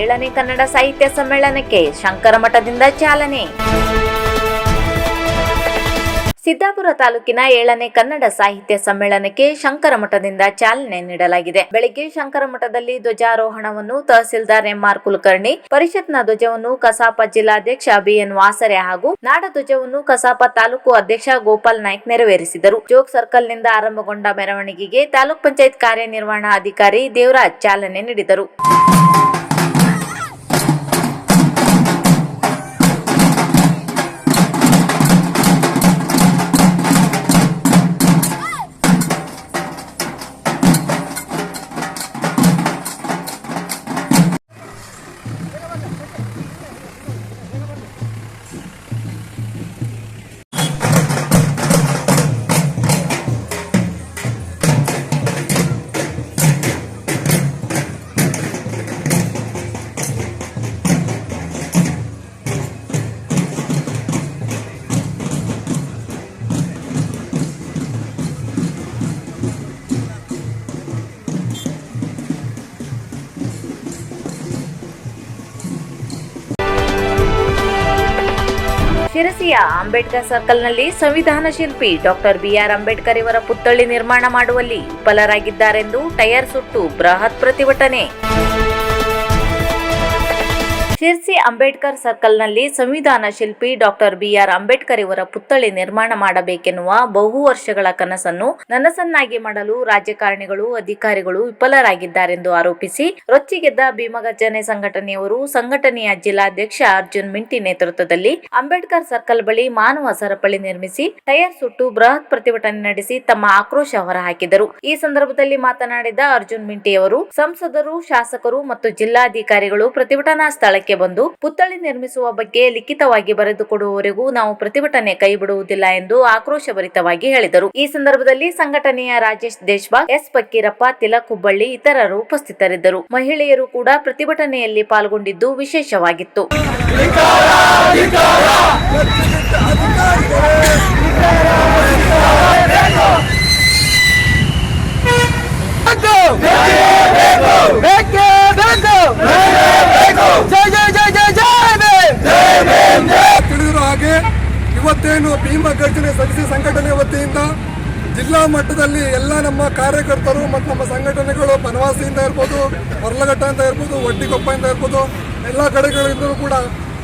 ಏಳನೇ ಕನ್ನಡ ಸಾಹಿತ್ಯ ಸಮ್ಮೇಳನಕ್ಕೆ ಶಂಕರ ಮಠದಿಂದ ಚಾಲನೆ. ಸಿದ್ದಾಪುರ ತಾಲೂಕಿನ ಏಳನೇ ಕನ್ನಡ ಸಾಹಿತ್ಯ ಸಮ್ಮೇಳನಕ್ಕೆ ಶಂಕರ ಮಠದಿಂದ ಚಾಲನೆ ನೀಡಲಾಗಿದೆ. ಬೆಳಗ್ಗೆ ಶಂಕರ ಮಠದಲ್ಲಿ ಧ್ವಜಾರೋಹಣವನ್ನು ತಹಸೀಲ್ದಾರ್ ಎಂಆರ್ ಕುಲಕರ್ಣಿ, ಪರಿಷತ್ನ ಧ್ವಜವನ್ನು ಕಸಾಪ ಜಿಲ್ಲಾಧ್ಯಕ್ಷ ಬಿಎನ್ ವಾಸರೆ ಹಾಗೂ ನಾಡ ಧ್ವಜವನ್ನು ಕಸಾಪ ತಾಲೂಕು ಅಧ್ಯಕ್ಷ ಗೋಪಾಲ್ ನಾಯ್ಕ್ ನೆರವೇರಿಸಿದರು. ಜೋಗ್ ಸರ್ಕಲ್ನಿಂದ ಆರಂಭಗೊಂಡ ಮೆರವಣಿಗೆಗೆ ತಾಲೂಕ್ ಪಂಚಾಯತ್ ಕಾರ್ಯನಿರ್ವಹಣಾಧಿಕಾರಿ ದೇವರಾಜ್ ಚಾಲನೆ ನೀಡಿದರು. ಶಿರಸಿಯ ಅಂಬೇಡ್ಕರ್ ಸರ್ಕಲ್ನಲ್ಲಿ ಸಂವಿಧಾನ ಶಿಲ್ಪಿ ಡಾಕ್ಟರ್ ಬಿಆರ್ ಅಂಬೇಡ್ಕರ್ ಇವರ ಪುತ್ಥಳಿ ನಿರ್ಮಾಣ ಮಾಡುವಲ್ಲಿ ವಿಫಲರಾಗಿದ್ದಾರೆಂದು ಟೈರ್ ಸುಟ್ಟು ಬೃಹತ್ ಪ್ರತಿಭಟನೆ. ಶಿರ್ಸಿ ಅಂಬೇಡ್ಕರ್ ಸರ್ಕಲ್ನಲ್ಲಿ ಸಂವಿಧಾನ ಶಿಲ್ಪಿ ಡಾಕ್ಟರ್ ಬಿಆರ್ ಅಂಬೇಡ್ಕರ್ ಇವರ ಪುತ್ಥಳಿ ನಿರ್ಮಾಣ ಮಾಡಬೇಕೆನ್ನುವ ಬಹು ವರ್ಷಗಳ ಕನಸನ್ನು ನನಸನ್ನಾಗಿ ಮಾಡಲು ರಾಜಕಾರಣಿಗಳು ಅಧಿಕಾರಿಗಳು ವಿಫಲರಾಗಿದ್ದಾರೆಂದು ಆರೋಪಿಸಿ ರೊಚ್ಚಿಗೆದ್ದ ಭೀಮಗರ್ಜನೆ ಸಂಘಟನೆಯವರು ಸಂಘಟನೆಯ ಜಿಲ್ಲಾಧ್ಯಕ್ಷ ಅರ್ಜುನ್ ಮಿಂಟಿ ನೇತೃತ್ವದಲ್ಲಿ ಅಂಬೇಡ್ಕರ್ ಸರ್ಕಲ್ ಬಳಿ ಮಾನವ ಸರಪಳಿ ನಿರ್ಮಿಸಿ ಟೈರ್ ಸುಟ್ಟು ಬೃಹತ್ ಪ್ರತಿಭಟನೆ ನಡೆಸಿ ತಮ್ಮ ಆಕ್ರೋಶ ಹೊರಹಾಕಿದರು. ಈ ಸಂದರ್ಭದಲ್ಲಿ ಮಾತನಾಡಿದ ಅರ್ಜುನ್ ಮಿಂಟಿಯವರು, ಸಂಸದರು, ಶಾಸಕರು ಮತ್ತು ಜಿಲ್ಲಾಧಿಕಾರಿಗಳು ಪ್ರತಿಭಟನಾ ಸ್ಥಳಕ್ಕೆ ಬಂದು ಪುತ್ಥಳಿ ನಿರ್ಮಿಸುವ ಬಗ್ಗೆ ಲಿಖಿತವಾಗಿ ಬರೆದುಕೊಡುವವರೆಗೂ ನಾವು ಪ್ರತಿಭಟನೆ ಕೈಬಿಡುವುದಿಲ್ಲ ಎಂದು ಆಕ್ರೋಶಭರಿತವಾಗಿ ಹೇಳಿದರು. ಈ ಸಂದರ್ಭದಲ್ಲಿ ಸಂಘಟನೆಯ ರಾಜೇಶ್ ದೇಶ್ಬಾಗ್ ಎಸ್ ಫಕ್ಕೀರಪ್ಪ ತಿಲಕ್ ಹುಬ್ಬಳ್ಳಿ ಇತರರು ಉಪಸ್ಥಿತರಿದ್ದರು. ಮಹಿಳೆಯರು ಕೂಡ ಪ್ರತಿಭಟನೆಯಲ್ಲಿ ಪಾಲ್ಗೊಂಡಿದ್ದು ವಿಶೇಷವಾಗಿತ್ತು. ಬೇಕೇ ಬೇಕು. ಮಟ್ಟದಲ್ಲಿ ಎಲ್ಲ ನಮ್ಮ ಕಾರ್ಯಕರ್ತರು ಮತ್ತು ನಮ್ಮ ಸಂಘಟನೆಗಳು ಬನವಾಸಿಯಿಂದ ಇರ್ಬೋದು, ಹೊರಲಘಟ್ಟ ಅಂತ ಇರ್ಬೋದು ಒಡ್ಡಿಕೊಪ್ಪ ಅಂತ ಇರ್ಬೋದು, ಎಲ್ಲ ಕಡೆಗಳಿಂದಲೂ ಕೂಡ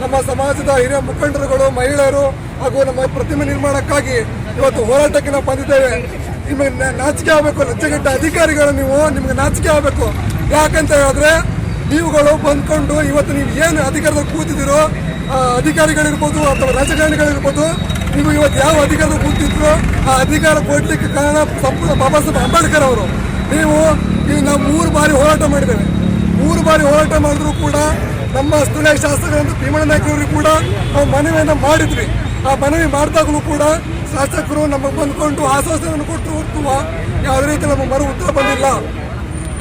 ನಮ್ಮ ಸಮಾಜದ ಹಿರಿಯ ಮುಖಂಡರುಗಳು, ಮಹಿಳೆಯರು ಹಾಗೂ ನಮ್ಮ ಪ್ರತಿಮೆ ನಿರ್ಮಾಣಕ್ಕಾಗಿ ಇವತ್ತು ಹೋರಾಟಕ್ಕೆ ನಾವು ಬಂದಿದ್ದೇವೆ. ನಿಮಗೆ ನಾಚಿಕೆ ಆಗಬೇಕು, ಲಜ್ಜೆಗಟ್ಟ ಅಧಿಕಾರಿಗಳು ನೀವು, ನಿಮಗೆ ನಾಚಿಕೆ ಆಗಬೇಕು. ಯಾಕಂತ ಹೇಳಿದ್ರೆ, ನೀವುಗಳು ಬಂದ್ಕೊಂಡು ಇವತ್ತು ನೀವು ಏನು ಅಧಿಕಾರದಲ್ಲಿ ಕೂತಿದ್ದೀರೋ ಅಧಿಕಾರಿಗಳಿರ್ಬೋದು ಅಥವಾ ರಾಜಕಾರಣಿಗಳಿರ್ಬೋದು ನೀವು ಇವತ್ತು ಯಾವ ಅಧಿಕಾರ ಕೂತಿದ್ರು ಆ ಅಧಿಕಾರ ಕೊಡ್ಲಿಕ್ಕೆ ಕಾರಣ ಸಂಪೂರ್ಣ ಬಾಬಾ ಸಾಹೇಬ್ ಅಂಬೇಡ್ಕರ್ ಅವರು. ನೀವು ಈಗ ನಾವು ಮೂರು ಬಾರಿ ಹೋರಾಟ ಮಾಡಿದ್ದೇವೆ. ಮೂರು ಬಾರಿ ಹೋರಾಟ ಮಾಡಿದ್ರು ಕೂಡ ನಮ್ಮ ಸ್ಥಳೀಯ ಶಾಸಕರಂದು ಭೀಮಣ್ಣ ನಾಯ್ಕರವರಿಗೆ ಕೂಡ ನಾವು ಮನವಿಯನ್ನು ಮಾಡಿದ್ವಿ. ಆ ಮನವಿ ಮಾಡಿದಾಗಲೂ ಕೂಡ ಶಾಸಕರು ನಮಗೆ ಬಂದ್ಕೊಂಡು ಆಶ್ವಾಸನೆಯನ್ನು ಕೊಟ್ಟು ಹೊರತು ಯಾವುದೇ ರೀತಿ ನಮ್ಮ ಮರು ಉತ್ತರ ಬಂದಿಲ್ಲ.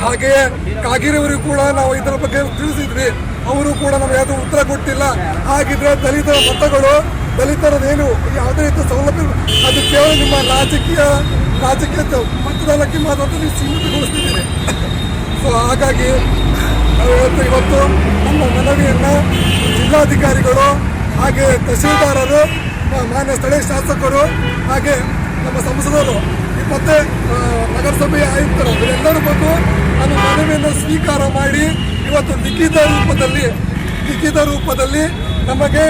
ಹಾಗೆಯೇ ಕಾಗಿರಿಯವರಿಗೂ ಕೂಡ ನಾವು ಇದರ ಬಗ್ಗೆ ತಿಳಿಸಿದ್ವಿ. ಅವರು ಕೂಡ ನಮಗೆ ಯಾವುದೇ ಉತ್ತರ ಕೊಟ್ಟಿಲ್ಲ. ಹಾಗಿದ್ರೆ ದಲಿತರ ಮತಗಳು ದಲಿತರದೇನು ಯಾವುದೇ ರೀತಿಯ ಸೌಲಭ್ಯ ಅದು ಕೇವಲ ನಿಮ್ಮ ರಾಜಕೀಯ ರಾಜಕೀಯ ಮತದಾನಕ್ಕೆ ಮಾತ್ರ ನೀವು ಸೀಮಿತಗೊಳಿಸ್ತಿದ್ದೀರಿ. ಸೊ ಹಾಗಾಗಿ ಇವತ್ತು ಇವತ್ತು ನಮ್ಮ ಮನವಿಯನ್ನು ಜಿಲ್ಲಾಧಿಕಾರಿಗಳು ಹಾಗೆ ತಹಸೀಲ್ದಾರರು ಮಾನ್ಯ ಸ್ಥಳೀಯ ಶಾಸಕರು ಹಾಗೆ ನಮ್ಮ ಸಂಸದರು, ಮತ್ತು ನಗರಸಭೆಯ ಆಯುಕ್ತರು ಇವರೆಲ್ಲರೂ ಬಂದು ನಮ್ಮ ಮನವಿಯನ್ನು ಸ್ವೀಕಾರ ಮಾಡಿ ಇವತ್ತು ಲಿಖಿತ ರೂಪದಲ್ಲಿ ಲಿಖಿತ ರೂಪದಲ್ಲಿ ನಮಗೆ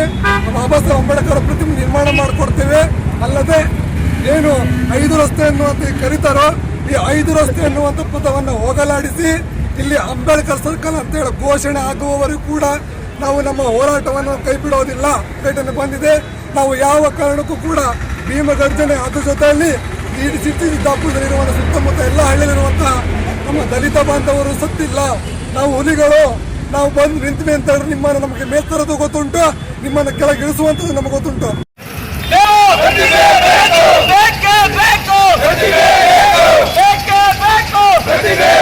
ಬಾಬಾ ಸಾಹೇಬ್ ಅಂಬೇಡ್ಕರ್ ಪ್ರತಿಮೆ ನಿರ್ಮಾಣ ಮಾಡಿಕೊಡ್ತೇವೆ. ಅಲ್ಲದೆ ಏನು ಐದು ರಸ್ತೆ ಅನ್ನುವಂತ ಕರೀತಾರೋ ಈ ಐದು ರಸ್ತೆ ಅನ್ನುವಂಥ ಪದವನ್ನು ಹೋಗಲಾಡಿಸಿ ಇಲ್ಲಿ ಅಂಬೇಡ್ಕರ್ ಸರ್ಕಲ್ ಅಂತೇಳಿ ಘೋಷಣೆ ಆಗುವವರೆಗೂ ಕೂಡ ನಾವು ನಮ್ಮ ಹೋರಾಟವನ್ನು ಕೈ ಬಿಡೋದಿಲ್ಲ ಘಟನೆ ಬಂದಿದೆ. ನಾವು ಯಾವ ಕಾರಣಕ್ಕೂ ಕೂಡ ಭೀಮಗರ್ಜನೆ ಅದ್ರ ಜೊತೆಯಲ್ಲಿ ಸಿದ್ದಾಪುರದಲ್ಲಿರುವಂಥ ಸುತ್ತಮುತ್ತ ಎಲ್ಲ ಹಳ್ಳಿಯಲ್ಲಿರುವಂತಹ ನಮ್ಮ ದಲಿತ ಬಾಂಧವರು ಸತ್ತಿಲ್ಲ. ನಾವು ಹುಲಿಗಳು ನಾವು ಬಂದು ನಿಂತೀವಿ ಅಂತ ಹೇಳಿದ್ರೆ ನಿಮ್ಮನ್ನು ನಮಗೆ ಮೇಲ್ತರದು ಗೊತ್ತುಂಟು ನಿಮ್ಮನ್ನು ಕೆಳಗಿಳಿಸುವಂಥದ್ದು ನಮಗೆ ಗೊತ್ತುಂಟು ಬೇಕೇ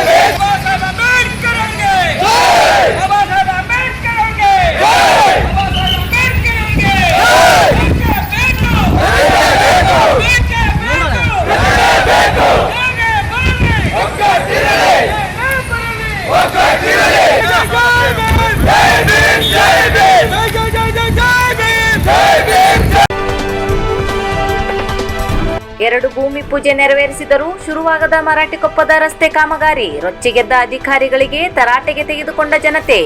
ಪೂಜೆ ನೆರವೇರಿಸಿದರು ಶುರುವಾಗದ ಮರಾಠಿಕೊಪ್ಪದ ರಸ್ತೆ ಕಾಮಗಾರಿ ರೊಚ್ಚಿಗೆದ್ದ ಅಧಿಕಾರಿಗಳಿಗೆ ತರಾಟೆಗೆ ತೆಗೆದುಕೊಂಡ ಜನತೆ.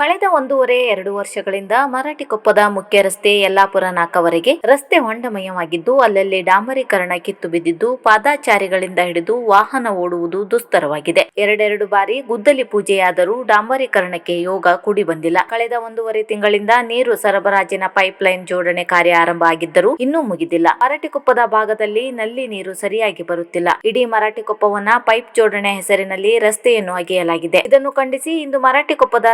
ಕಳೆದ ಒಂದೂವರೆ, ಎರಡು ವರ್ಷಗಳಿಂದ ಮರಾಠಿಕೊಪ್ಪದ ಮುಖ್ಯ ರಸ್ತೆ ಯಲ್ಲಾಪುರ ನಾಕವರೆಗೆ ರಸ್ತೆ ಹೊಂಡಮಯವಾಗಿದ್ದು, ಅಲ್ಲಲ್ಲಿ ಡಾಂಬರೀಕರಣ ಕಿತ್ತು ಬಿದ್ದಿದ್ದು, ಪಾದಾಚಾರಿಗಳಿಂದ ಹಿಡಿದು ವಾಹನ ಓಡುವುದು ದುಸ್ತರವಾಗಿದೆ. ಎರಡೆರಡು ಬಾರಿ ಗುದ್ದಲಿ ಪೂಜೆಯಾದರೂ ಡಾಂಬರೀಕರಣಕ್ಕೆ ಯೋಗ ಕೂಡಿ ಬಂದಿಲ್ಲ. ಕಳೆದ ಒಂದೂವರೆ ತಿಂಗಳಿಂದ ನೀರು ಸರಬರಾಜಿನ ಪೈಪ್ ಲೈನ್ ಜೋಡಣೆ ಕಾರ್ಯ ಆರಂಭ ಆಗಿದ್ದರೂ ಇನ್ನೂ ಮುಗಿದಿಲ್ಲ. ಮರಾಠಿಕೊಪ್ಪದ ಭಾಗದಲ್ಲಿ ನಲ್ಲಿ ನೀರು ಸರಿಯಾಗಿ ಬರುತ್ತಿಲ್ಲ. ಇಡೀ ಮರಾಠಿಕೊಪ್ಪವನ್ನ ಪೈಪ್ ಜೋಡಣೆ ಹೆಸರಿನಲ್ಲಿ ರಸ್ತೆಯನ್ನು ಅಗೆಯಲಾಗಿದೆ. ಇದನ್ನು ಖಂಡಿಸಿ ಇಂದು ಮರಾಠಿಕೊಪ್ಪದ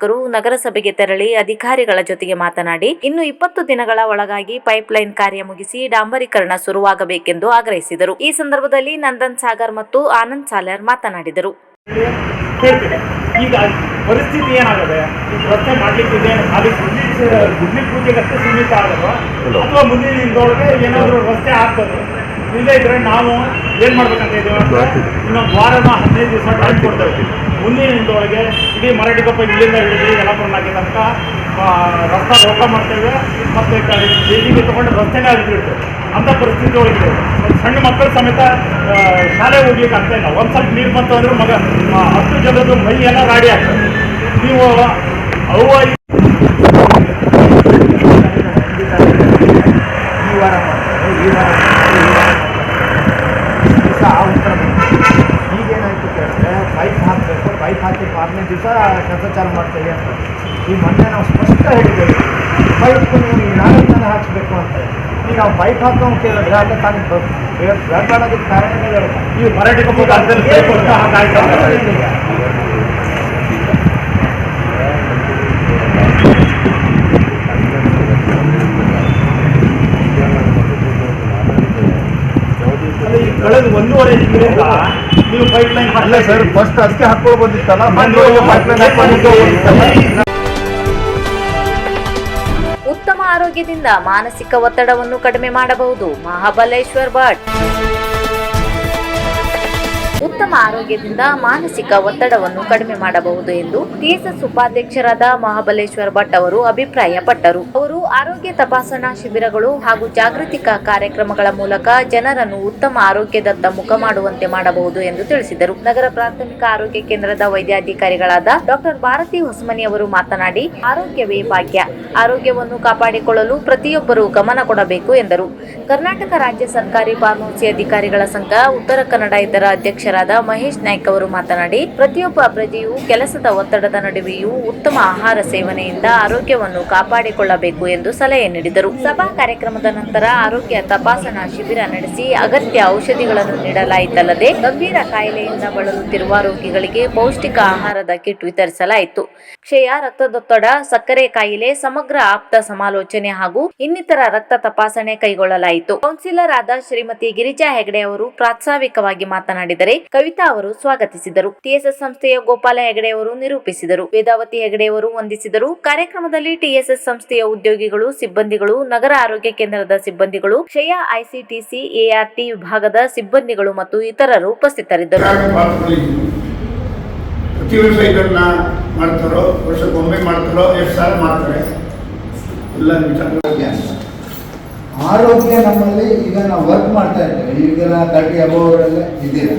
ಸಾರ್ವಜನಿಕರು ನಗರಸಭೆಗೆ ತೆರಳಿ ಅಧಿಕಾರಿಗಳ ಜೊತೆಗೆ ಮಾತನಾಡಿ ಇನ್ನು ಇಪ್ಪತ್ತು ದಿನಗಳ ಒಳಗಾಗಿ ಪೈಪ್ ಲೈನ್ ಕಾರ್ಯ ಮುಗಿಸಿ ಡಾಂಬರೀಕರಣ ಶುರುವಾಗಬೇಕೆಂದು ಆಗ್ರಹಿಸಿದರು. ಈ ಸಂದರ್ಭದಲ್ಲಿ ನಂದನ್ ಸಾಗರ್ ಮತ್ತು ಆನಂದ್ ಸಾಲರ್ ಮಾತನಾಡಿದರು. ಈಗ ಪರಿಸ್ಥಿತಿ ಏನಾಗಿದೆ ಈಗ ರಸ್ತೆ ಮಾಡ್ಲಿಕ್ಕೆ ಇದೆ ಅಲ್ಲಿ ಗುಡ್ಲಿ ಗುಡ್ಲಿ ಪೂಜೆಗಷ್ಟೇ ಸೀಮಿತ ಆಗೋದು ಅಥವಾ ಮುಂದಿನ ದಿನದೊಳಗೆ ಏನಾದರೂ ರಸ್ತೆ ಆಗ್ತದೆ? ಇಲ್ಲೇ ಇದ್ರೆ ನಾವು ಏನು ಮಾಡ್ಬೇಕಂತ ಇದ್ದೀವಿ ಅಂದ್ರೆ ಇನ್ನೊಂದು ವಾರನ ಹದಿನೈದು ದಿವಸ ಟೈಮ್ ಕೊಡ್ತೇವೆ. ಮುಂದಿನ ದಿನದೊಳಗೆ ಇಡೀ ಮರಾಠಿ ಕಪ್ಪ ಇಲ್ಲಿಂದ ಹಿಡಿದು ಯಲಪುರನಾಗಿ ತನಕ ರಸ್ತೆ ರೋಕ ಮಾಡ್ತೇವೆ. ಮತ್ತು ಬೇಜಿಗೆ ತಗೊಂಡು ರಸ್ತೆನೇ ಆಗಿಬಿಡ್ತೇವೆ ಅಂಥ ಪರಿಸ್ಥಿತಿ ಒಳಗಿದೆ. ಸಣ್ಣ ಮಕ್ಕಳು ಸಮೇತ ಶಾಲೆ ಹೋಗ್ಲಿಕ್ಕೆ ಆಗ್ತಾ ಇಲ್ಲ. ಒಂದು ಸ್ವಲ್ಪ ನೀರು ಬಂತು ಅಂದ್ರೆ ಮಗ ಹತ್ತು ಜನದ್ದು ಮೈ ಎಲ್ಲ ಗಾಡಿ ಆಗ್ತದೆ. ನೀವು ಅವ್ವ ಈ ವಾರ ಮಾಡ್ತಾರೆ, ಈ ವಾರ ಮಾಡ್ತಾರೆ, ಈ ವಾರ ಮಾಡ್ತಾರೆ. ದಿವಸ ಆ ಉತ್ತರ ಬಂತು. ಈಗೇನಾಯ್ತು ಕೇಳಿದ್ರೆ ಪೈಪ್ ಹಾಕಬೇಕು ಪೈಪ್ ಹಾಕಿ ಮಾರನೇ ದಿವಸ ಕೆಲಸ ಚಾಲು ಮಾಡ್ತೇವೆ ಅಂತ. ಈ ಮೊನ್ನೆ ನಾವು ಸ್ಪಷ್ಟ ಹೇಳಿದ್ದೇವೆ. ಪೈಪ್ ನೀವು ನಾಳೆ ಹಾಕಿಸ್ಬೇಕು ಹಾಕಬೇಕು ಅಂತ. ಈಗ ನಾವು ಬೈಕ್ ಹಾಕೋ ಕೇಳಿದ್ರೆ ಅಲ್ಲ ತಾನು ಬೇಡಾಡೋದಕ್ಕೆ ಕಾರಣ ಈ ಮರಾಠಿ ಕಳೆದ ಒಂದೂವರೆ ತಿಂಗಳಿಂದ ನೀವು ಪೈಪ್ ಲೈನ್ ಅಲ್ಲ ಸರ್ ಫಸ್ಟ್ ಅದಕ್ಕೆ ಹಾಕೊಂಡು ಬಂದಿತ್ತಲ್ಲ ಬಂದು ಪೈಪ್ಲೈನ್ ಹಾಕೊಂಡು ಉತ್ತಮ ಆರೋಗ್ಯದಿಂದ ಮಾನಸಿಕ ಒತ್ತಡವನ್ನು ಕಡಿಮೆ ಮಾಡಬಹುದು ಮಹಾಬಲೇಶ್ವರ್ ಭಟ್. ಉತ್ತಮ ಆರೋಗ್ಯದಿಂದ ಮಾನಸಿಕ ಒತ್ತಡವನ್ನು ಕಡಿಮೆ ಮಾಡಬಹುದು ಎಂದು ಟಿಎಸ್ಎಸ್ ಉಪಾಧ್ಯಕ್ಷರಾದ ಮಹಾಬಲೇಶ್ವರ ಭಟ್ ಅವರು ಅಭಿಪ್ರಾಯಪಟ್ಟರು. ಅವರು ಆರೋಗ್ಯ ತಪಾಸಣಾ ಶಿಬಿರಗಳು ಹಾಗೂ ಜಾಗೃತಿಕ ಕಾರ್ಯಕ್ರಮಗಳ ಮೂಲಕ ಜನರನ್ನು ಉತ್ತಮ ಆರೋಗ್ಯದತ್ತ ಮುಖ ಮಾಡುವಂತೆ ಮಾಡಬಹುದು ಎಂದು ತಿಳಿಸಿದರು. ನಗರ ಪ್ರಾಥಮಿಕ ಆರೋಗ್ಯ ಕೇಂದ್ರದ ವೈದ್ಯಾಧಿಕಾರಿಗಳಾದ ಡಾಕ್ಟರ್ ಭಾರತಿ ಹೊಸಮನಿ ಅವರು ಮಾತನಾಡಿ, ಆರೋಗ್ಯವೇ ಭಾಗ್ಯ. ಆರೋಗ್ಯವನ್ನು ಕಾಪಾಡಿಕೊಳ್ಳಲು ಪ್ರತಿಯೊಬ್ಬರು ಗಮನ ಕೊಡಬೇಕು ಎಂದರು. ಕರ್ನಾಟಕ ರಾಜ್ಯ ಸರ್ಕಾರಿ ಫಾರ್ಮಸಿ ಅಧಿಕಾರಿಗಳ ಸಂಘ, ಉತ್ತರ ಕನ್ನಡ ಇದರ ಅಧ್ಯಕ್ಷರಾದ ಮಹೇಶ್ ನಾಯ್ಕ ಅವರು ಮಾತನಾಡಿ, ಪ್ರತಿಯೊಬ್ಬ ಪ್ರಜೆಯು ಕೆಲಸದ ಒತ್ತಡದ ನಡುವೆಯೂ ಉತ್ತಮ ಆಹಾರ ಸೇವನೆಯಿಂದ ಆರೋಗ್ಯವನ್ನು ಕಾಪಾಡಿಕೊಳ್ಳಬೇಕು ಎಂದು ಸಲಹೆ ನೀಡಿದರು. ಸಭಾ ಕಾರ್ಯಕ್ರಮದ ನಂತರ ಆರೋಗ್ಯ ತಪಾಸಣಾ ಶಿಬಿರ ನಡೆಸಿ ಅಗತ್ಯ ಔಷಧಿಗಳನ್ನು ನೀಡಲಾಯಿತಲ್ಲದೆ ಗಂಭೀರ ಕಾಯಿಲೆಯಿಂದ ಬಳಲುತ್ತಿರುವ ರೋಗಿಗಳಿಗೆ ಪೌಷ್ಟಿಕ ಆಹಾರದ ಕಿಟ್ ವಿತರಿಸಲಾಯಿತು. ಕ್ಷಯ, ರಕ್ತದೊತ್ತಡ, ಸಕ್ಕರೆ ಕಾಯಿಲೆ, ಸಮಗ್ರ ಆಪ್ತ ಸಮಾಲೋಚನೆ ಹಾಗೂ ಇನ್ನಿತರ ರಕ್ತ ತಪಾಸಣೆ ಕೈಗೊಳ್ಳಲಾಯಿತು. ಕೌನ್ಸಿಲರ್ ಆದ ಶ್ರೀಮತಿ ಗಿರಿಜಾ ಹೆಗಡೆ ಅವರು ಪ್ರಾಸ್ತಾವಿಕವಾಗಿ ಮಾತನಾಡಿದರೆ ಕವಿತಾ ಅವರು ಸ್ವಾಗತಿಸಿದರು. ಟಿಎಸ್ಎಸ್ ಸಂಸ್ಥೆಯ ಗೋಪಾಲ ಹೆಗಡೆಯವರು ನಿರೂಪಿಸಿದರು. ವೇದಾವತಿ ಹೆಗಡೆಯವರು ವಂದಿಸಿದರು. ಕಾರ್ಯಕ್ರಮದಲ್ಲಿ ಟಿಎಸ್ಎಸ್ ಸಂಸ್ಥೆಯ ಉದ್ಯೋಗಿಗಳು ಸಿಬ್ಬಂದಿಗಳು ನಗರ ಆರೋಗ್ಯ ಕೇಂದ್ರದ ಸಿಬ್ಬಂದಿಗಳು ಕ್ಷಯ ಐಸಿಟಿಸಿ ಎಆರ್ಟಿ ವಿಭಾಗದ ಸಿಬ್ಬಂದಿಗಳು ಮತ್ತು ಇತರರು ಉಪಸ್ಥಿತರಿದ್ದರು. ಪ್ರತಿ ವರ್ಷ ಇದನ್ನ ಮಾಡ್ತಾರೋ ವರ್ಷಕ್ಕೊಮ್ಮೆ ಮಾಡ್ತಾರೋ ಎಷ್ಟು ಸಾಲ ಮಾಡ್ತಾರೆ? ಎಲ್ಲ ವಿಚಾರ ಆರೋಗ್ಯ. ಆರೋಗ್ಯ ನಮ್ಮಲ್ಲಿ ಈಗ ನಾವು ವರ್ಕ್ ಮಾಡ್ತಾ ಇದ್ದೇವೆ. ಈಗೆಲ್ಲ ತರ್ಟಿ ಅಬೌವರೆಲ್ಲ ಇದ್ದೀರಾ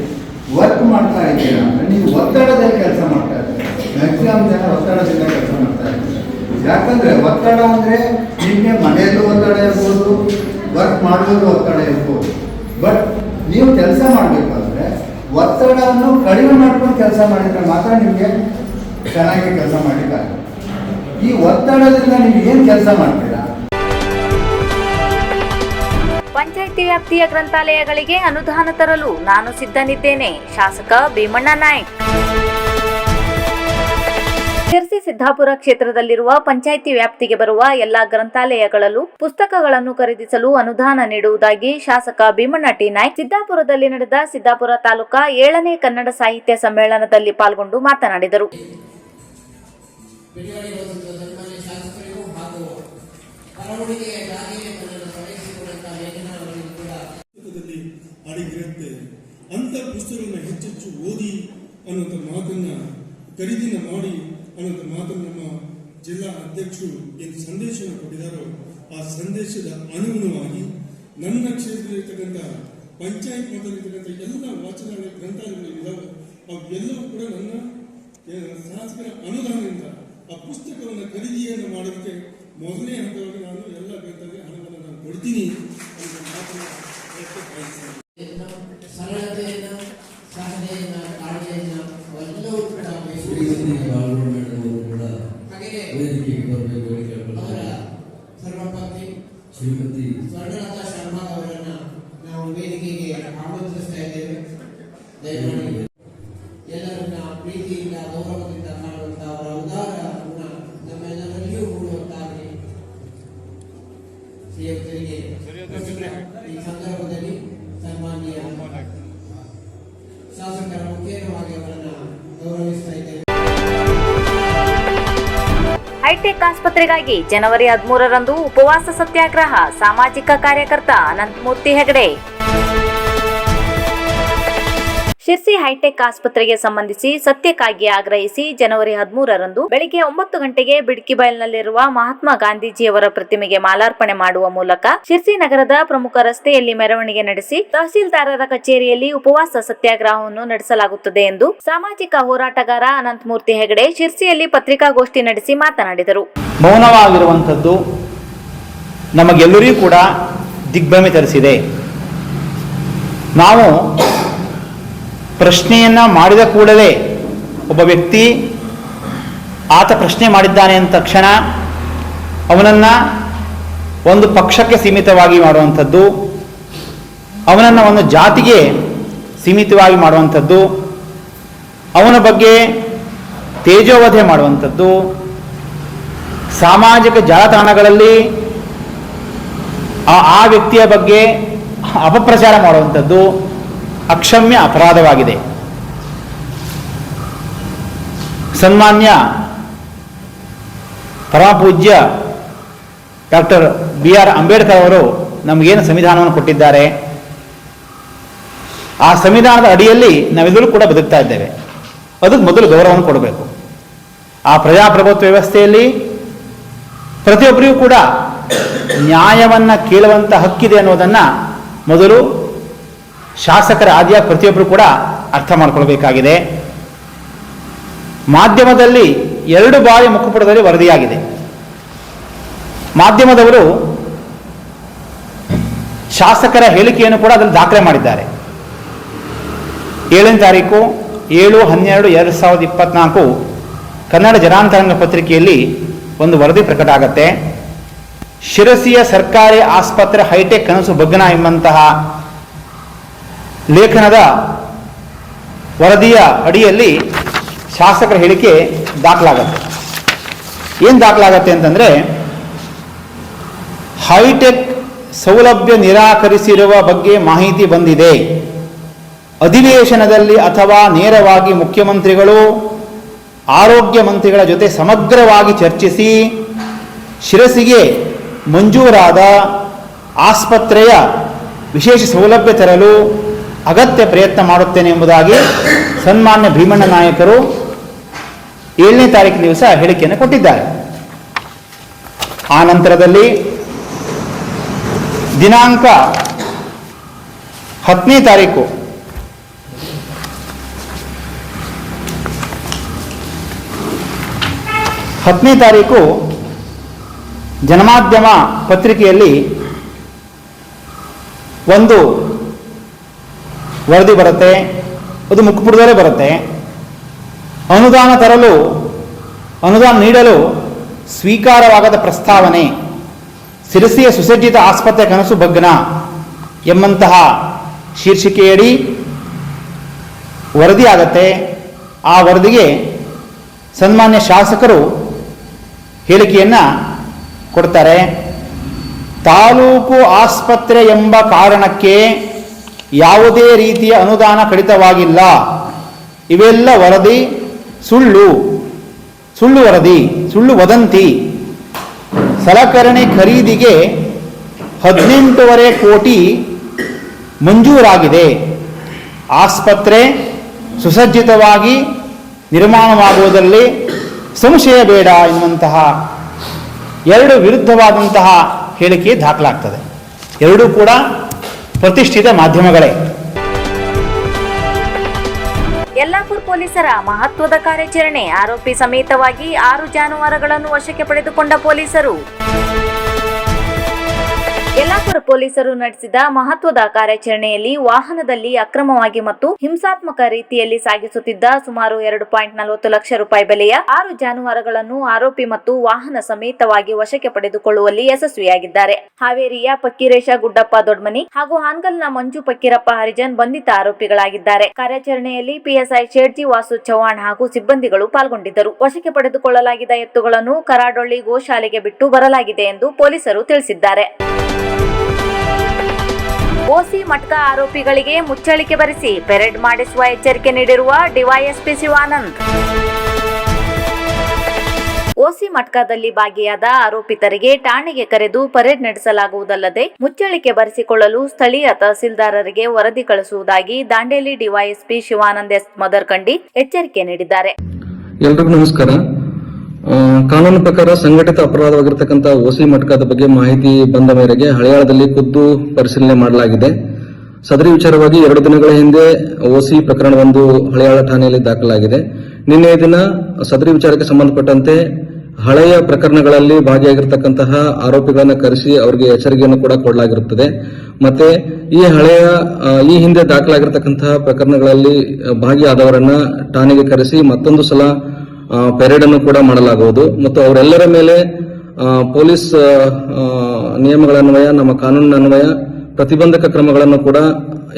ವರ್ಕ್ ಮಾಡ್ತಾ ಇದ್ದೀರಾ? ಅಂದ್ರೆ ನೀವು ಒತ್ತಡದಲ್ಲಿ ಕೆಲಸ ಮಾಡ್ತಾ ಇದ್ದೀರಾ? ಮ್ಯಾಕ್ಸಿಮಮ್ ಜನ ಒತ್ತಡದಿಂದ ಕೆಲಸ ಮಾಡ್ತಾ ಇದ್ದಾರೆ. ಯಾಕಂದ್ರೆ ಒತ್ತಡ ಅಂದ್ರೆ ನಿಮಗೆ ಮನೆಯಲ್ಲೂ ಒತ್ತಡ ಇರ್ಬೋದು ವರ್ಕ್ ಮಾಡೋದು ಒತ್ತಡ ಇರ್ಬೋದು. ಬಟ್ ನೀವು ಕೆಲಸ ಮಾಡಬೇಕಾದ್ರೆ ಒತ್ತಡವನ್ನು ಕಡಿಮೆ ಮಾಡ್ಕೊಂಡು ಕೆಲಸ ಮಾಡಿದ್ರೆ ಮಾತ್ರ ನಿಮಗೆ ಚೆನ್ನಾಗಿ ಕೆಲಸ ಮಾಡಲಿಕ್ಕಾಗುತ್ತೆ ಈ ಒತ್ತಡದಿಂದ ನೀವು ಏನು ಕೆಲಸ ಮಾಡ್ತೀರಾ? ಪಂಚಾಯಿತಿ ವ್ಯಾಪ್ತಿಯ ಗ್ರಂಥಾಲಯಗಳಿಗೆ ಅನುದಾನ ತರಲು ನಾನು ಸಿದ್ಧನಿದ್ದೇನೆ. ಶಾಸಕ ಭೀಮಣ್ಣ ನಾಯ್ಕ್. ಶಿರ್ಸಿ ಸಿದ್ದಾಪುರ ಕ್ಷೇತ್ರದಲ್ಲಿರುವ ಪಂಚಾಯಿತಿ ವ್ಯಾಪ್ತಿಗೆ ಬರುವ ಎಲ್ಲಾ ಗ್ರಂಥಾಲಯಗಳಲ್ಲೂ ಪುಸ್ತಕಗಳನ್ನು ಖರೀದಿಸಲು ಅನುದಾನ ನೀಡುವುದಾಗಿ ಶಾಸಕ ಭೀಮಣ್ಣ ಟಿ. ನಾಯ್ಕ್ ಸಿದ್ದಾಪುರದಲ್ಲಿ ನಡೆದ ಸಿದ್ದಾಪುರ ತಾಲೂಕಾ ಏಳನೇ ಕನ್ನಡ ಸಾಹಿತ್ಯ ಸಮ್ಮೇಳನದಲ್ಲಿ ಪಾಲ್ಗೊಂಡು ಮಾತನಾಡಿದರು. ಪುಸ್ತಕಗಳನ್ನ ಹೆಚ್ಚೆಚ್ಚು ಓದಿ ಅನ್ನುವಂಥ ಮಾತನ್ನ ಖರೀದಿನ ಮಾಡಿ ಅನ್ನುವಂಥ ಮಾತನ್ನು ನಮ್ಮ ಜಿಲ್ಲಾ ಅಧ್ಯಕ್ಷರು ಏನು ಸಂದೇಶವನ್ನು ಕೊಟ್ಟಿದ್ದಾರೋ ಆ ಸಂದೇಶದ ಅನುಗುಣವಾಗಿ ನನ್ನ ಕ್ಷೇತ್ರದಲ್ಲಿರ್ತಕ್ಕಂಥ, ಪಂಚಾಯತ್ ಮಟ್ಟದಲ್ಲಿರ್ತಕ್ಕಂಥ ಎಲ್ಲ ವಾಚನಾಲಯ ಗ್ರಂಥಾಲಯಗಳಿದ್ದಾವೆ ಅವೆಲ್ಲವೂ ಕೂಡ ನನ್ನ ಶಾಸಕರ ಅನುದಾನದಿಂದ ಆ ಪುಸ್ತಕವನ್ನು ಖರೀದಿಯನ್ನು ಮಾಡೋದಕ್ಕೆ ಮೊದಲನೇ ಹಂತವಾಗಿ ನಾನು ಎಲ್ಲ ಗ್ರಂಥಾಲಯ ಹಣವನ್ನು ನಾನು ಕೊಡ್ತೀನಿ ಅಂತ ಮಾತನ್ನ ಶ್ರೀಯುತರಿಗೆ ಈ ಸಂದರ್ಭದಲ್ಲಿ ಸನ್ಮಾನ್ಯ ಶಾಸಕರ ಮುಖೇನವಾಗಿ ಅವರನ್ನು ಗೌರವಿಸ್ತಾ ಇದ್ದೇವೆ ಹೈಟೆಕ್ ಆಸ್ಪತ್ರೆಗಾಗಿ ಜನವರಿ ಹದಿಮೂರರಂದು ಉಪವಾಸ ಸತ್ಯಾಗ್ರಹ ಸಾಮಾಜಿಕ ಕಾರ್ಯಕರ್ತ ಅನಂತಮೂರ್ತಿ ಹೆಗಡೆ. ಶಿರ್ಸಿ ಹೈಟೆಕ್ ಆಸ್ಪತ್ರೆಗೆ ಸಂಬಂಧಿಸಿ ಸತ್ಯಕ್ಕಾಗಿ ಆಗ್ರಹಿಸಿ ಜನವರಿ ಹದಿಮೂರರಂದು ಬೆಳಿಗ್ಗೆ ಒಂಬತ್ತು ಗಂಟೆಗೆ ಬಿಡ್ಕಿ ಬಯಲ್ನಲ್ಲಿರುವ ಮಹಾತ್ಮ ಗಾಂಧೀಜಿಯವರ ಪ್ರತಿಮೆಗೆ ಮಾಲಾರ್ಪಣೆ ಮಾಡುವ ಮೂಲಕ ಶಿರ್ಸಿ ನಗರದ ಪ್ರಮುಖ ರಸ್ತೆಯಲ್ಲಿ ಮೆರವಣಿಗೆ ನಡೆಸಿ ತಹಸೀಲ್ದಾರರ ಕಚೇರಿಯಲ್ಲಿ ಉಪವಾಸ ಸತ್ಯಾಗ್ರಹವನ್ನು ನಡೆಸಲಾಗುತ್ತದೆ ಎಂದು ಸಾಮಾಜಿಕ ಹೋರಾಟಗಾರ ಅನಂತಮೂರ್ತಿ ಹೆಗಡೆ ಶಿರ್ಸಿಯಲ್ಲಿ ಪತ್ರಿಕಾಗೋಷ್ಠಿ ನಡೆಸಿ ಮಾತನಾಡಿದರು. ಮೌನವಾಗಿರುವಂಥದ್ದು ನಮಗೆಲ್ಲರಿಗೂ ಕೂಡ ದಿಗ್ಭ್ರಮೆ ತರಿಸಿದೆ. ನಾವು ಪ್ರಶ್ನೆಯನ್ನು ಮಾಡಿದ ಕೂಡಲೇ ಒಬ್ಬ ವ್ಯಕ್ತಿ ಆತ ಪ್ರಶ್ನೆ ಮಾಡಿದ್ದಾನೆ ಅಂದ ತಕ್ಷಣ ಅವನನ್ನು ಒಂದು ಪಕ್ಷಕ್ಕೆ ಸೀಮಿತವಾಗಿ ಮಾಡುವಂಥದ್ದು, ಅವನನ್ನು ಒಂದು ಜಾತಿಗೆ ಸೀಮಿತವಾಗಿ ಮಾಡುವಂಥದ್ದು, ಅವನ ಬಗ್ಗೆ ತೇಜೋವಧೆ ಮಾಡುವಂಥದ್ದು, ಸಾಮಾಜಿಕ ಜಾಲತಾಣಗಳಲ್ಲಿ ಆ ವ್ಯಕ್ತಿಯ ಬಗ್ಗೆ ಅಪಪ್ರಚಾರ ಮಾಡುವಂಥದ್ದು ಅಕ್ಷಮ್ಯ ಅಪರಾಧವಾಗಿದೆ. ಸನ್ಮಾನ್ಯ ಪರಮಪೂಜ್ಯ ಡಾಕ್ಟರ್ ಬಿ ಆರ್ ಅಂಬೇಡ್ಕರ್ ಅವರು ನಮಗೇನು ಸಂವಿಧಾನವನ್ನು ಕೊಟ್ಟಿದ್ದಾರೆ? ಆ ಸಂವಿಧಾನದ ಅಡಿಯಲ್ಲಿ ನಾವೆಲ್ಲರೂ ಕೂಡ ಬದುಕ್ತಾ ಇದ್ದೇವೆ. ಅದಕ್ಕೆ ಮೊದಲು ಗೌರವವನ್ನು ಕೊಡಬೇಕು. ಆ ಪ್ರಜಾಪ್ರಭುತ್ವ ವ್ಯವಸ್ಥೆಯಲ್ಲಿ ಪ್ರತಿಯೊಬ್ಬರಿಗೂ ಕೂಡ ನ್ಯಾಯವನ್ನು ಕೇಳುವಂಥ ಹಕ್ಕಿದೆ ಅನ್ನೋದನ್ನು ಮೊದಲು ಶಾಸಕರ ಆದಿಯ ಪ್ರತಿಯೊಬ್ಬರು ಕೂಡ ಅರ್ಥ ಮಾಡ್ಕೊಳ್ಬೇಕಾಗಿದೆ. ಮಾಧ್ಯಮದಲ್ಲಿ ಎರಡು ಬಾರಿ ಮುಖಪುಟದಲ್ಲಿ ವರದಿಯಾಗಿದೆ. ಮಾಧ್ಯಮದವರು ಶಾಸಕರ ಹೇಳಿಕೆಯನ್ನು ಕೂಡ ಅದರಲ್ಲಿ ದಾಖಲೆ ಮಾಡಿದ್ದಾರೆ. ಏಳನೇ ತಾರೀಕು ಏಳು ಹನ್ನೆರಡು ಎರಡು ಸಾವಿರದ ಇಪ್ಪತ್ನಾಲ್ಕು ಕನ್ನಡ ಜನಾಂತರಂಗ ಪತ್ರಿಕೆಯಲ್ಲಿ ಒಂದು ವರದಿ ಪ್ರಕಟ ಆಗತ್ತೆ. ಶಿರಸಿಯ ಸರ್ಕಾರಿ ಆಸ್ಪತ್ರೆ ಹೈಟೆಕ್ ಕನಸು ಬಗ್ಗನ ಎಂಬಂತಹ ಲೇಖನದ ವರದಿಯ ಅಡಿಯಲ್ಲಿ ಶಾಸಕರ ಹೇಳಿಕೆ ದಾಖಲಾಗತ್ತೆ. ಏನು ದಾಖಲಾಗತ್ತೆ ಅಂತಂದರೆ, ಹೈಟೆಕ್ ಸೌಲಭ್ಯ ನಿರಾಕರಿಸಿರುವ ಬಗ್ಗೆ ಮಾಹಿತಿ ಬಂದಿದೆ. ಅಧಿವೇಶನದಲ್ಲಿ ಅಥವಾ ನೇರವಾಗಿ ಮುಖ್ಯಮಂತ್ರಿಗಳು, ಆರೋಗ್ಯ ಮಂತ್ರಿಗಳ ಜೊತೆ ಸಮಗ್ರವಾಗಿ ಚರ್ಚಿಸಿ, ಶಿರಸಿಗೆ ಮಂಜೂರಾದ ಆಸ್ಪತ್ರೆಯ ವಿಶೇಷ ಸೌಲಭ್ಯ ತರಲು ಅಗತ್ಯ ಪ್ರಯತ್ನ ಮಾಡುತ್ತೇನೆ ಎಂಬುದಾಗಿ ಸನ್ಮಾನ್ಯ ಭೀಮಣ್ಣ ನಾಯಕರು ಏಳನೇ ತಾರೀಕಿನ ದಿವಸ ಹೇಳಿಕೆಯನ್ನು ಕೊಟ್ಟಿದ್ದಾರೆ. ಆ ನಂತರದಲ್ಲಿ ದಿನಾಂಕ ಹತ್ತನೇ ತಾರೀಕು ಹತ್ತನೇ ತಾರೀಕು ಜನಮಾಧ್ಯಮ ಪತ್ರಿಕೆಯಲ್ಲಿ ಒಂದು ವರದಿ ಬರುತ್ತೆ, ಅದು ಮುಖಪುಟದಲ್ಲೇ ಬರುತ್ತೆ. ಅನುದಾನ ತರಲು, ಅನುದಾನ ನೀಡಲು ಸ್ವೀಕಾರವಾಗದ ಪ್ರಸ್ತಾವನೆ, ಸಿರಸಿಯ ಸುಸಜ್ಜಿತ ಆಸ್ಪತ್ರೆ ಕನಸು ಭಗ್ನ ಎಂಬಂತಹ ಶೀರ್ಷಿಕೆಯಡಿ ವರದಿ ಆಗತ್ತೆ ಆ ವರದಿಗೆ ಸನ್ಮಾನ್ಯ ಶಾಸಕರು ಹೇಳಿಕೆಯನ್ನು ಕೊಡ್ತಾರೆ. ತಾಲೂಕು ಆಸ್ಪತ್ರೆ ಎಂಬ ಕಾರಣಕ್ಕೆ ಯಾವುದೇ ರೀತಿಯ ಅನುದಾನ ಕಡಿತವಾಗಿಲ್ಲ. ಇವೆಲ್ಲ ವರದಿ, ಸುಳ್ಳು ಸುಳ್ಳು ವರದಿ, ಸುಳ್ಳು ವದಂತಿ. ಸಲಕರಣೆ ಖರೀದಿಗೆ ಹದಿನೆಂಟೂವರೆ ಕೋಟಿ ಮಂಜೂರಾಗಿದೆ. ಆಸ್ಪತ್ರೆ ಸುಸಜ್ಜಿತವಾಗಿ ನಿರ್ಮಾಣವಾಗುವುದರಲ್ಲಿ ಸಂಶಯ ಬೇಡ ಎನ್ನುವಂತಹ ಎರಡು ವಿರುದ್ಧವಾದಂತಹ ಹೇಳಿಕೆ ದಾಖಲಾಗ್ತದೆ. ಎರಡೂ ಕೂಡ ಪ್ರತಿಷ್ಠಿತ ಮಾಧ್ಯಮಗಳೇ. ಯಲ್ಲಾಪುರ್ ಪೊಲೀಸರ ಮಹತ್ವದ ಕಾರ್ಯಾಚರಣೆ ಆರೋಪಿ ಸಮೇತವಾಗಿ ಆರು ಜಾನುವಾರುಗಳನ್ನು ವಶಕ್ಕೆ ಪಡೆದುಕೊಂಡ ಪೊಲೀಸರು. ಯಲ್ಲಾಪುರ ಪೊಲೀಸರು ನಡೆಸಿದ ಮಹತ್ವದ ಕಾರ್ಯಾಚರಣೆಯಲ್ಲಿ ವಾಹನದಲ್ಲಿ ಅಕ್ರಮವಾಗಿ ಮತ್ತು ಹಿಂಸಾತ್ಮಕ ರೀತಿಯಲ್ಲಿ ಸಾಗಿಸುತ್ತಿದ್ದ ಸುಮಾರು ಎರಡು ಪಾಯಿಂಟ್ ನಲವತ್ತು ಲಕ್ಷ ರೂಪಾಯಿ ಬೆಲೆಯ ಆರು ಜಾನುವಾರುಗಳನ್ನು ಆರೋಪಿ ಮತ್ತು ವಾಹನ ಸಮೇತವಾಗಿ ವಶಕ್ಕೆ ಪಡೆದುಕೊಳ್ಳುವಲ್ಲಿ ಯಶಸ್ವಿಯಾಗಿದ್ದಾರೆ. ಹಾವೇರಿಯ ಪಕ್ಕಿರೇಶ ಗುಡ್ಡಪ್ಪ ದೊಡ್ಮನಿ ಹಾಗೂ ಹಾನ್ಗಲ್ನ ಮಂಜು ಪಕ್ಕಿರಪ್ಪ ಹರಿಜನ್ ಬಂಧಿತ ಆರೋಪಿಗಳಾಗಿದ್ದಾರೆ. ಕಾರ್ಯಾಚರಣೆಯಲ್ಲಿ ಪಿಎಸ್ಐ ಶೇಡ್ಜಿ ವಾಸು ಚೌಹಾಣ್ ಹಾಗೂ ಸಿಬ್ಬಂದಿಗಳು ಪಾಲ್ಗೊಂಡಿದ್ದರು. ವಶಕ್ಕೆ ಪಡೆದುಕೊಳ್ಳಲಾಗಿದ್ದ ಎತ್ತುಗಳನ್ನು ಕರಾಡೊಳ್ಳಿ ಗೋಶಾಲೆಗೆ ಬಿಟ್ಟು ಬರಲಾಗಿದೆ ಎಂದು ಪೊಲೀಸರು ತಿಳಿಸಿದ್ದಾರೆ. ಓಸಿ ಮಟ್ಕ ಆರೋಪಿಗಳಿಗೆ ಮುಚ್ಚಳಿಕೆ ಬರೆಸಿ ಪೆರೇಡ್ ಮಾಡಿಸುವ ಎಚ್ಚರಿಕೆ ನೀಡಿರುವ ಡಿವೈಎಸ್ಪಿ ಶಿವಾನಂದ್. ಓಸಿ ಮಟ್ಕಾದಲ್ಲಿ ಭಾಗಿಯಾದ ಆರೋಪಿತರಿಗೆ ಠಾಣೆಗೆ ಕರೆದು ಪರೇಡ್ ನಡೆಸಲಾಗುವುದಲ್ಲದೆ ಮುಚ್ಚಳಿಕೆ ಬರೆಸಿಕೊಳ್ಳಲು ಸ್ಥಳೀಯ ತಹಸೀಲ್ದಾರರಿಗೆ ವರದಿ ಕಳಿಸುವುದಾಗಿ ದಾಂಡೇಲಿ ಡಿವೈಎಸ್ಪಿ ಶಿವಾನಂದ್ ಎಸ್. ಮದರ್ಕಂಡಿ ಎಚ್ಚರಿಕೆ ನೀಡಿದ್ದಾರೆ. ಎಲ್ರಿಗೂ ನಮಸ್ಕಾರ. ಕಾನೂನು ಪ್ರಕಾರ ಸಂಘಟಿತ ಅಪರಾಧವಾಗಿರ್ತಕ್ಕಂಥ ಓಸಿ ಮಟ್ಕದ ಬಗ್ಗೆ ಮಾಹಿತಿ ಬಂದ ಮೇರೆಗೆ ಹಳೆಯಾಳದಲ್ಲಿ ಖುದ್ದು ಪರಿಶೀಲನೆ ಮಾಡಲಾಗಿದೆ. ಸದರಿ ವಿಚಾರವಾಗಿ ಎರಡು ದಿನಗಳ ಹಿಂದೆ ಓಸಿ ಪ್ರಕರಣವೊಂದು ಹಳೆಯಾಳ ಠಾಣೆಯಲ್ಲಿ ದಾಖಲಾಗಿದೆ. ನಿನ್ನೆ ದಿನ ಸದರಿ ವಿಚಾರಕ್ಕೆ ಸಂಬಂಧಪಟ್ಟಂತೆ ಹಳೆಯ ಪ್ರಕರಣಗಳಲ್ಲಿ ಭಾಗಿಯಾಗಿರ್ತಕ್ಕಂತಹ ಆರೋಪಿಗಳನ್ನು ಕರೆಸಿ ಅವರಿಗೆ ಎಚ್ಚರಿಕೆಯನ್ನು ಕೂಡ ಕೊಡಲಾಗಿರುತ್ತದೆ. ಮತ್ತೆ ಈ ಹಳೆಯ ಈ ಹಿಂದೆ ದಾಖಲಾಗಿರ್ತಕ್ಕಂತಹ ಪ್ರಕರಣಗಳಲ್ಲಿ ಭಾಗಿಯಾದವರನ್ನ ಠಾಣೆಗೆ ಕರೆಸಿ ಮತ್ತೊಂದು ಸಲ ಪೆರೇಡ್ ಅನ್ನು ಕೂಡ ಮಾಡಲಾಗುವುದು. ಮತ್ತು ಅವರೆಲ್ಲರ ಮೇಲೆ ಪೊಲೀಸ್ ನಿಯಮಗಳ ಅನ್ವಯ, ನಮ್ಮ ಕಾನೂನಿನ ಅನ್ವಯ, ಪ್ರತಿಬಂಧಕ ಕ್ರಮಗಳನ್ನು ಕೂಡ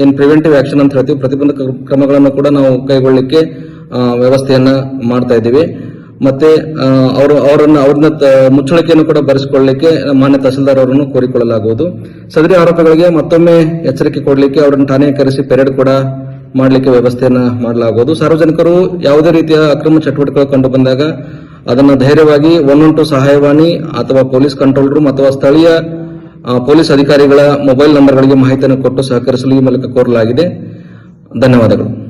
ಇನ್ ಪ್ರಿವೆಂಟಿವ್ ಆಕ್ಷನ್ ಅಂತ ಹೇಳ್ತೀವಿ, ಪ್ರತಿಬಂಧಕ ಕ್ರಮಗಳನ್ನು ಕೂಡ ನಾವು ಕೈಗೊಳ್ಳಲಿಕ್ಕೆ ವ್ಯವಸ್ಥೆಯನ್ನ ಮಾಡ್ತಾ ಇದ್ದೀವಿ. ಮತ್ತೆ ಅವರು, ಅವರನ್ನು, ಅವ್ರನ್ನ ಮುಚ್ಚಳಿಕೆಯನ್ನು ಕೂಡ ಬರೆಸಿಕೊಳ್ಳಲಿಕ್ಕೆ ಮಾನ್ಯ ತಹಸೀಲ್ದಾರ್ ಅವರನ್ನು ಕೋರಿಕೊಳ್ಳಲಾಗುವುದು. ಸದರಿ ಆರೋಪಗಳಿಗೆ ಮತ್ತೊಮ್ಮೆ ಎಚ್ಚರಿಕೆ ಕೊಡಲಿಕ್ಕೆ ಅವರನ್ನು ಠಾಣೆಗೆ ಕರೆಸಿ ಪೆರೇಡ್ ಕೂಡ ಮಾಡಲಿಕ್ಕೆ ವ್ಯವಸ್ಥೆಯನ್ನು ಮಾಡಲಾಗುವುದು ಸಾರ್ವಜನಿಕರು ಯಾವುದೇ ರೀತಿಯ ಅಕ್ರಮ ಚಟುವಟಿಕೆಗಳು ಕಂಡು ಬಂದಾಗ ಅದನ್ನು ಧೈರ್ಯವಾಗಿ ಒನ್ ಸಹಾಯವಾಣಿ ಅಥವಾ ಪೊಲೀಸ್ ಕಂಟ್ರೋಲ್ ರೂಮ್ ಅಥವಾ ಸ್ಥಳೀಯ ಪೊಲೀಸ್ ಅಧಿಕಾರಿಗಳ ಮೊಬೈಲ್ ನಂಬರ್ಗಳಿಗೆ ಮಾಹಿತಿಯನ್ನು ಕೊಟ್ಟು ಸಹಕರಿಸಲು ಈ ಮೂಲಕ ಕೋರಲಾಗಿದೆ. ಧನ್ಯವಾದಗಳು.